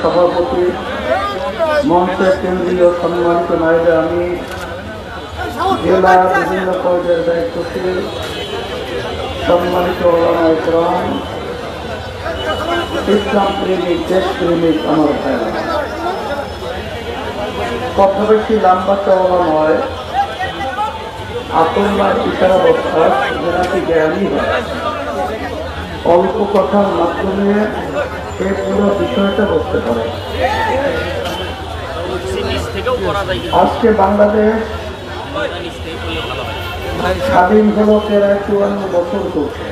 সভাপতি মঞ্চের কেন্দ্রীয় সম্মানিত নারীরা আমি জেলা বিভিন্ন পর্যায়ের দায়িত্বশীল সম্মানিত ওলামা ইকরাম ইসলাম প্রেমিক দেশ প্রেমিক আমার ভাইরা কথা বেশি লম্বা চওড়া নয়। আপনার ইশারা বস্তা যেনাকি জ্ঞানী হয়। অল্প কথার মাধ্যমে বিষয়টা আজকে বাংলাদেশ স্বাধীন হলো প্রায় চুয়ান্ন বছর চলছে।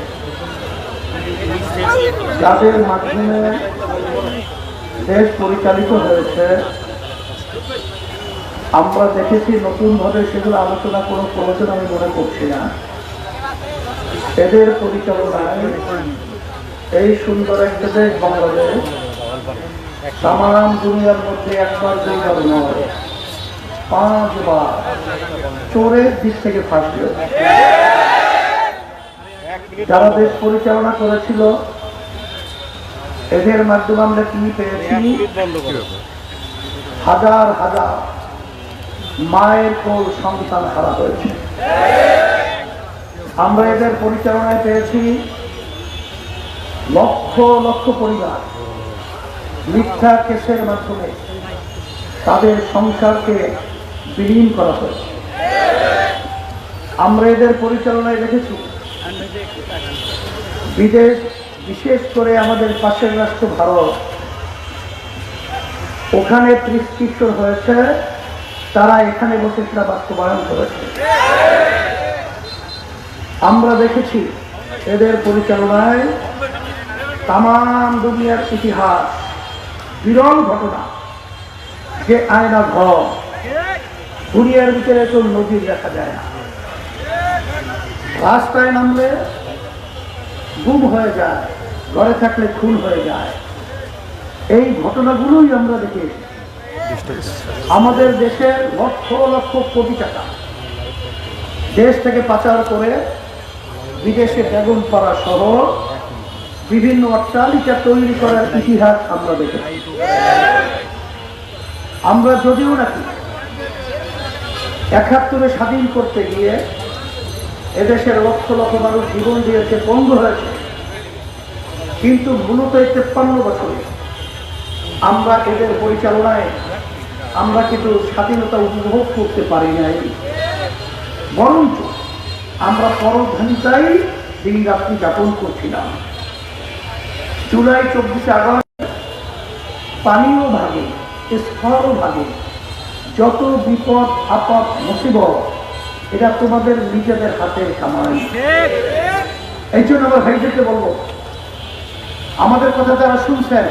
যাদের মাধ্যমে দেশ পরিচালিত হয়েছে, আমরা দেখেছি নতুনভাবে সেগুলো আলোচনা কোনো প্রয়োজন আমি মনে করছি না এদের পরিচালনায় এই সুন্দর একটা দেশ বাংলাদেশ। তামাম দুনিয়ার মধ্যে একবার দুইবার নয় পাঁচবার। চোরের দিক থেকে ফাঁসল যারা দেশ পরিচালনা করেছিল, এদের মাধ্যমে আমরা কি পেয়েছি? হাজার হাজার মায়ের কোল সন্তান হারা হয়েছে। আমরা এদের পরিচালনায় পেয়েছি। লক্ষ লক্ষ পরিবার মিথ্যা কেসের মাধ্যমে তাদের সংসারকে বিলীন করা হয়েছে। আমরা এদের পরিচালনায় দেখেছি। বিদেশ, বিশেষ করে আমাদের পাশের রাষ্ট্র ভারত, ওখানে প্রিসক্রিপশন হয়েছে, তারা এখানে বসে সেটা বাস্তবায়ন করেছে। আমরা দেখেছি এদের পরিচালনায় তাম দুনিয়ার ইতিহাস, বিরল ঘটনা। যে আয়না ঘর, দুনিয়ার ভিতরে তো নজির দেখা যায় না। রাস্তায় নামলে গুম হয়ে যায়, ঘরে থাকলে খুন হয়ে যায়। এই ঘটনাগুলোই আমরা দেখি আমাদের দেশের লক্ষ লক্ষ কোটি টাকা। দেশ থেকে পাচার করে বিদেশে বেগুন করা সহ বিভিন্ন অট্টালিকা তৈরি করার ইতিহাস আমরা দেখেছি। আমরা যদিও নাকি একাত্তরে স্বাধীন করতে গিয়ে এদেশের লক্ষ লক্ষ মানুষ জীবন দিয়েছে, বন্ধ হয়েছে। কিন্তু মূলত এই তেপ্পান্ন বছরে আমরা এদের পরিচালনায় আমরা কিন্তু স্বাধীনতা উপভোগ করতে পারি নাই। বরঞ্চ আমরা পরধানিতাই দিন রাত্রি যাপন করছিলাম। জুলাই চব্বিশে আগস্ট, পানীয় ভাগে, স্থল ভাগে, যত বিপদ, আপদ মুসিবত এটা তোমাদের নিজেদের হাতে কামাই। এই জন্য আমার ভাইদেরকে বলব, আমাদের কথা যারা শুনছেন,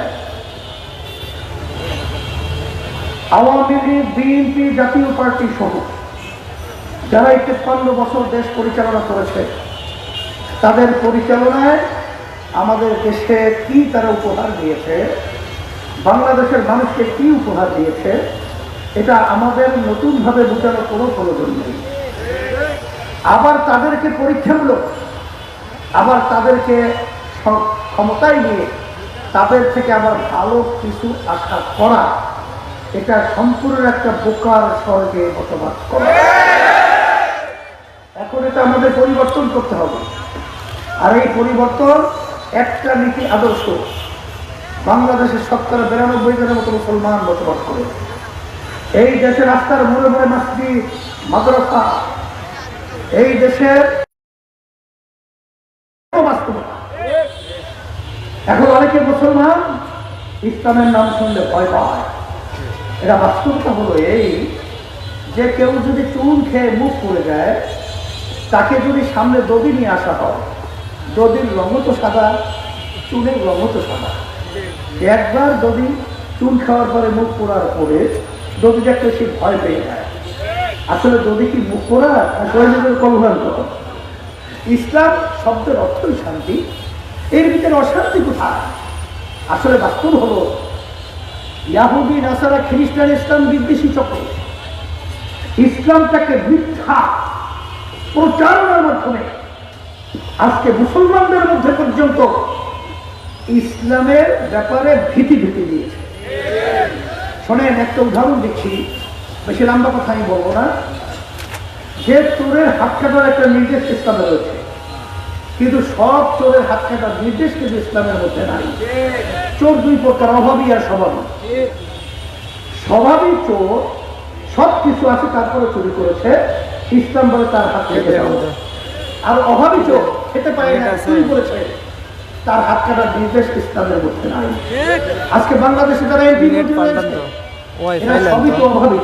আওয়ামী লীগ, বিএনপি জাতীয় পার্টি সহ, যারা তেপ্পান্ন বছর দেশ পরিচালনা করেছে, তাদের পরিচালনায় আমাদের দেশে কি তারা উপহার দিয়েছে? বাংলাদেশের মানুষকে কি উপহার দিয়েছে? এটা আমাদের নতুনভাবে বোঝানোর কোনো প্রয়োজন নেই। আবার তাদেরকে পরীক্ষামূলক আবার তাদেরকে ক্ষমতায় নিয়ে তাদের থেকে আবার ভালো কিছু আশা করা, এটা সম্পূর্ণ একটা বোকার স্বর্গে বসবাস করা। এখন এটা আমাদের পরিবর্তন করতে হবে। আর এই পরিবর্তন একটা নীতি আদর্শ। বাংলাদেশের শতকরা বিরানব্বই জনের মতো মুসলমান বসবাস করে। এই দেশের রাস্তার মোড়ে মোড়ে মসজিদ, মাদ্রাসা, এই দেশের এখন অনেকে মুসলমান, ইসলামের নাম শুনলে ভয় পায়। এটা বাস্তবতা হলো এই যে কেউ যদি চুন খেয়ে মুখ পড়ে যায়, তাকে যদি সামনে দদি নিয়ে আসা হয় দদির রঙও তো সাদা চুনের রঙও তো সাদা। একবার দদি চুন খাওয়ার পরে মুখ পোড়ার পরে দদি দেখলে সে ভয় পেয়ে যায়। আসলে দদি কি মুখ পোড়া শরীরের কল্যাণ করা ইসলাম শব্দের অর্থই শান্তি, এর ভিতরে অশান্তি কোথায়? আসলে বাস্তব হলো, ইয়াহুদি, নাসারা, খ্রিস্টান, ইসলাম বিদ্বেষী চক্র ইসলামটাকে মিথ্যা প্রচারণার মাধ্যমে আজকে মুসলমানদের মধ্যে পর্যন্ত ইসলামের ব্যাপারে ভীতি ঢুকে দিয়েছে শোনেন একটা উদাহরণ দিচ্ছি। বেশি লম্বা কথা আমি বলব না। যে চোরের হাত কাটার একটা নির্দেশ ইসলামে রয়েছে কিন্তু সব চোরের হাত কাটার নির্দেশ কিন্তু ইসলামের মধ্যে নাই। চোর দুই প্রকার অভাবী আর স্বভাবী। স্বভাবী চোর সব কিছু আছে তারপরে চুরি করেছে। ইসলাম বলে তার হাত কেটে আর অভাবী চোর খেতে পারে না চুরি করেছে তার হাত কাটার নির্দেশ ইসলামের মধ্যে নাই। আজকে বাংলাদেশে যারা এমপি সবই তো। অভাবী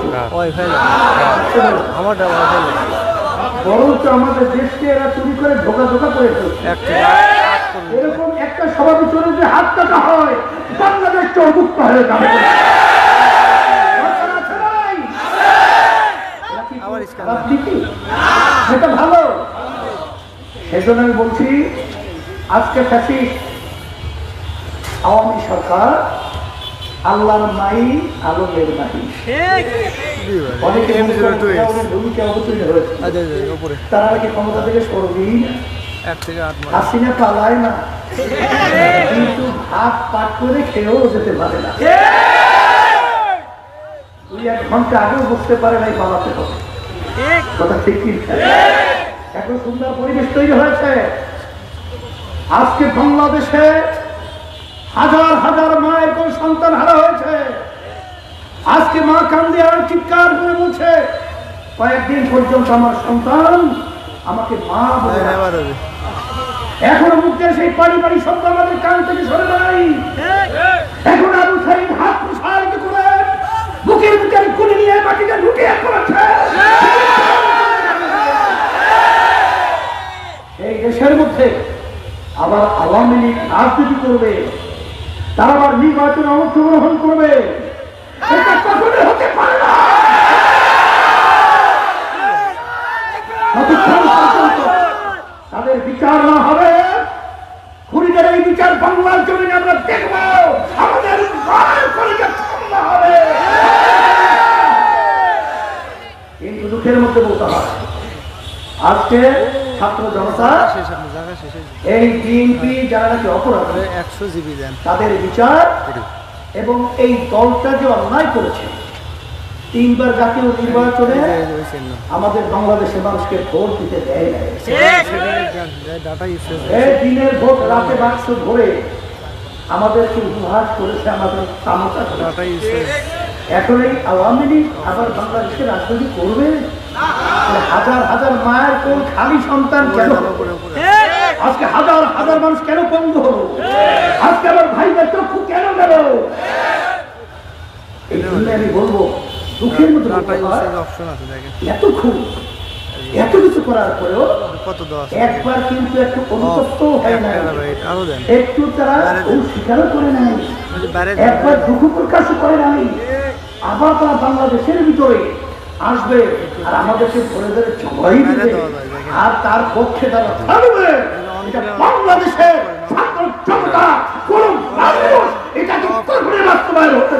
বরঞ্চ আমাদের দেশকে এরা চুরি করে ধোকা ধোকা করে। এরকম একটা চোরের যে হাত কাটা হয় বাংলাদেশ হয়ে যাবে? সেটা ভালো। সেজন্য আমি বলছি আজকে ফ্যাসি আওয়ামী সরকার আল্লাহর নাই আলমের নাই। অনেকে ভূমিকা অবতীর্ণ হয়েছে। আচ্ছা আচ্ছা উপরে। তারা নাকি ক্ষমতা থেকে সরবি এক থেকে আট মাস। হাসিনা পালায় না। কিন্তু ভাত পাট করে খেয়েও যেতে পারে না। দুই এক ঘণ্টা আগেও বুঝতে পারে নাই পালাতে হবে কথা ঠিক। এখন সুন্দর পরিবেশ তৈরি হয়েছে। আজকে বাংলাদেশে হাজার হাজার মায়ের কোন সন্তান হারা হয়েছে। আজকে মা কান্দে আর চিৎকার করে বলছে কয়েকদিন পর্যন্ত আমার সন্তান আমাকে মা বলে। এবার এখনও মুখের সেই পারি পারি শব্দ আমাদের কান থেকে সরে নাই। এখন আবু সাইদ হাত প্রসারিত করে বুকের ভিতরে কুলি নিয়ে মাটিতে ঢুকিয়ে পড়েছে। দেশের মধ্যে আবার আওয়ামী লীগ রাজনীতি করবে তারা আবার নির্বাচনে অংশগ্রহণ করবে এটা কখনোই হতে পারে না যতক্ষণ পর্যন্ত তাদের বিচার না হবে খুনিদের এই বিচার বাংলার জমিনে আমরা দেখব আমাদের মায়ের কলিজা ঠান্ডা হবে কিন্তু দুঃখের মধ্যে বলতে হয় আজকে ছাত্র জনতা শেষ আপনি জায়গা শেষ হয়েছে এই বিএনপি যারা নাকি অপরাধ একশো জিবি দেন তাদের বিচার এবং এই দলটা যে অন্যায় করেছে তিনবার জাতীয় নির্বাচনে আমাদের বাংলাদেশের মানুষকে ভোট দিতে দেয় দিনের ভোট রাতে বাক্স ধরে আমাদেরকে উপহাস করেছে আমাদের ইউজ এখন এই আওয়ামী লীগ আবার বাংলাদেশের রাজনীতি করবে হাজার হাজার মায়ের কোন খালি সন্তান কেন আজকে হাজার হাজার মানুষ কেন বন্ধ হলো? আজকে আমার ভাইদের চক্ষু কেন গেল? আমি বলব দুঃখের মতো ডাটা বলতে ইউজ অপশন আছে দেখেন। এত কিছু করার পরেও একবার কিন্তু একটু অনুতপ্ত হয় না একটু তারা স্বীকারও করে নাই। একবার দুঃখ প্রকাশ করে নাই। আবার তারা বাংলাদেশের ভিতরে আসবে আর আমাদেরকে ধরে ধরে জবাই দিবে। আর তার পক্ষে তারা থাকবে এটা বাংলাদেশের ছাত্র জনতা কোন মানুষ এটাকে কখনোই বাস্তবায়ন হতে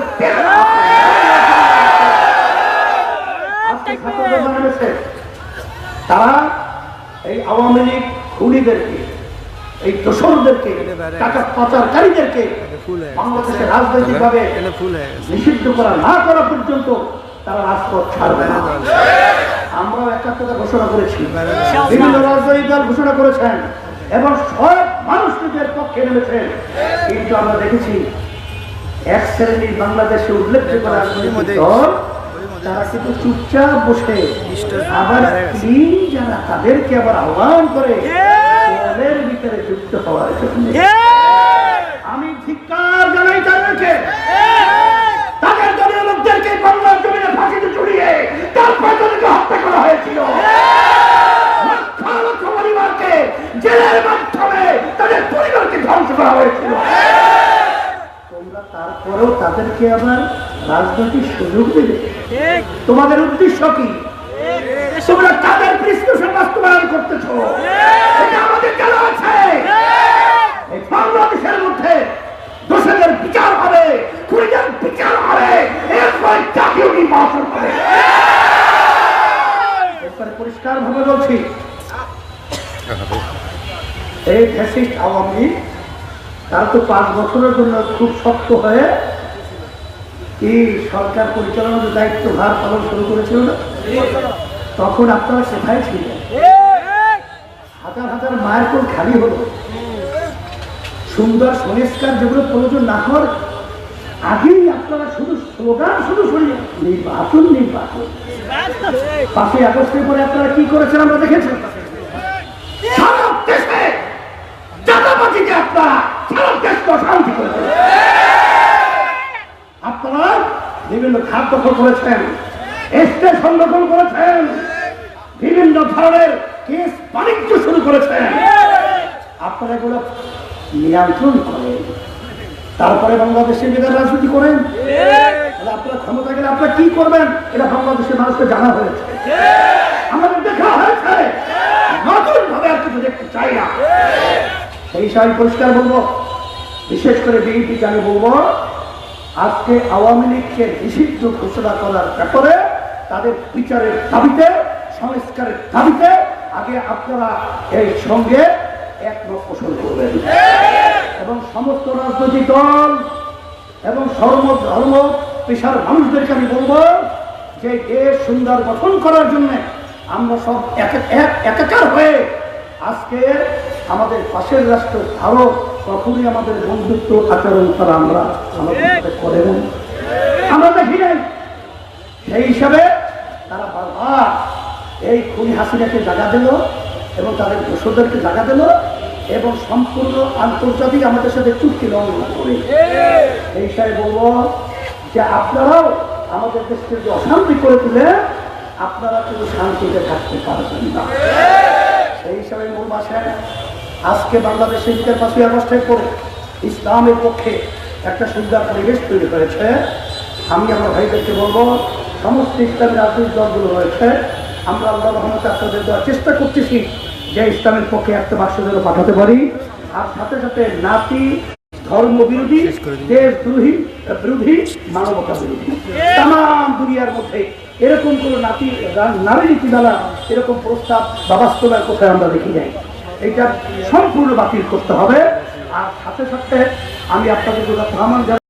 তারা এই আওয়ামী লীগ খুনিদেরকে এই দোসরদেরকে টাকা পাচারকারীদেরকে বাংলাদেশে রাজনৈতিক ভাবে নিষিদ্ধ করা না করা পর্যন্ত তারা রাজপথ ছাড়বে না। আমরাও একাত্মতা ঘোষণা করেছি। বিভিন্ন রাজনৈতিক দল ঘোষণা করেছেন। এবং সব মানুষ নিজের পক্ষে নেমেছেন। কিন্তু আমরা দেখেছি এক শ্রেণির বাংলাদেশে উল্লেখযোগ্য রাজনৈতিক দল, তারা কিন্তু চুপচাপ বসে আবার যারা তাদেরকে আবার আহ্বান করে, দলের ভিতরে যুক্ত হওয়ার জন্য। আমি ধিক্কার জানাই তাদেরকে। তাদের দলীয় লোকদেরকে বাংলার জমিনে চড়িয়ে তারপর তাদেরকে হত্যা করা হয়েছিল লক্ষ লক্ষ পরিবারকে জেলের মাধ্যমে তাদের পরিবারকে ধ্বংস করা হয়েছিল তোমরা তারপরেও তাদেরকে আবার রাজনৈতিক সুযোগ দেবে। তোমাদের উদ্দেশ্য কি? তোমরা প্রিসক্রিপশন বাস্তবায়ন করতেছ? এটা আমাদের জানা আছে? এই বাংলাদেশের মধ্যে দোষীদের বিচার হবে খুনিদের বিচার হবে এরপর জাতীয় নির্বাচন হবে। এরপরে পরিষ্কার ভাবে বলছি এই ফ্যাসিস্ট আওয়ামী তারা তো পাঁচ বছরের জন্য খুব শক্ত হয়ে এই সরকার পরিচালনার দায়িত্ব ভার পালন শুরু করেছিল না? তখন আপনারা সেখানে ছিলেন। হাজার হাজার মায়ের কোল খালি হলো। সুন্দর সংস্কার যেগুলো প্রয়োজন না হওয়ার আগেই আপনারা শুধু স্লোগান, শুধু শুনলেন নির্বাচন নির্বাচন। পাঁচই আগস্টের পরে আপনারা কি করেছেন আমরা দেখেছি? সারা দেশে চাঁদাবাজিকে আপনারা সারা দেশকে অশান্তি করে ফেলেছেন। আপনারা বিভিন্ন খাত দখল করেছেন স্টেশন দখল করেছেন, বিভিন্ন ধরনের কেস বাণিজ্য শুরু করেছেন। আপনারা এগুলো নিয়ন্ত্রণ করেন। তারপরে বাংলাদেশের মেয়েদের রাজনীতি করেন। আপনারা ক্ষমতা গেলে আপনারা কি করবেন? এটা বাংলাদেশের মানুষকে জানা হয়েছে। আমাদের দেখা হয়েছে। নতুন ভাবে আর কিছু দেখতে চাই না। সেই হিসাবে পরিষ্কার বলব, বিশেষ করে বিএনপিকে আমি বলব আজকে আওয়ামী লীগকে নিষিদ্ধ ঘোষণা করার ব্যাপারে তাদের বিচারের দাবিতে, সংস্কারের দাবিতে আগে আপনারা এই সঙ্গে করবেন। এবং সমস্ত রাজনৈতিক দল এবং সর্ব ধর্ম পেশার মানুষদেরকে আমি বলব যে দেশ সুন্দর গঠন করার জন্য আমরা সব এক- এক- একাকার হয়ে আজকে আমাদের পাশের রাষ্ট্র ভারত কখনই আমাদের বন্ধুত্ব আচরণ তারা আমরা করে নাই। আমরা দেখি নাই। সেই হিসাবে তারা বারবার এই খুনি হাসিনাকে জায়গা দিল এবং তাদের দোষদেরকে জায়গা দিল এবং সম্পূর্ণ আন্তর্জাতিক আমাদের সাথে চুক্তি লঙ্ঘন করে। এই হিসাবে বলব যে আপনারাও আমাদের দেশকে যে অশান্তি করে তুলে, আপনারা কিন্তু শান্তিতে থাকতে পারবেন না। সেই হিসাবে মূল ভাষায় আজকে বাংলাদেশের ভিতরে পাঁচই আগস্টের পরে ইসলামের পক্ষে একটা সুন্দর পরিবেশ তৈরি হয়েছে। আমি আমার ভাইদেরকে বলব সমস্ত ইসলামী রাজনৈতিক দলগুলো রয়েছে। আমরা আল্লাহ রহমতে আপনাদের দেওয়ার চেষ্টা করতেছি যে ইসলামের পক্ষে একটা বাক্স যেন পাঠাতে পারি। আর সাথে সাথে নাতি ধর্ম বিরোধী দেশদ্রোহী বিরোধী মানবতা বিরোধী। তাম দুনিয়ার মধ্যে এরকম কোনো নাতি নারী নীতি দ্বারা এরকম প্রস্তাব বা বাস্তবের কোথায় আমরা দেখি যাই এটা সম্পূর্ণ বাতিল করতে হবে। আর সাথে সাথে আমি আপনাদের প্রধান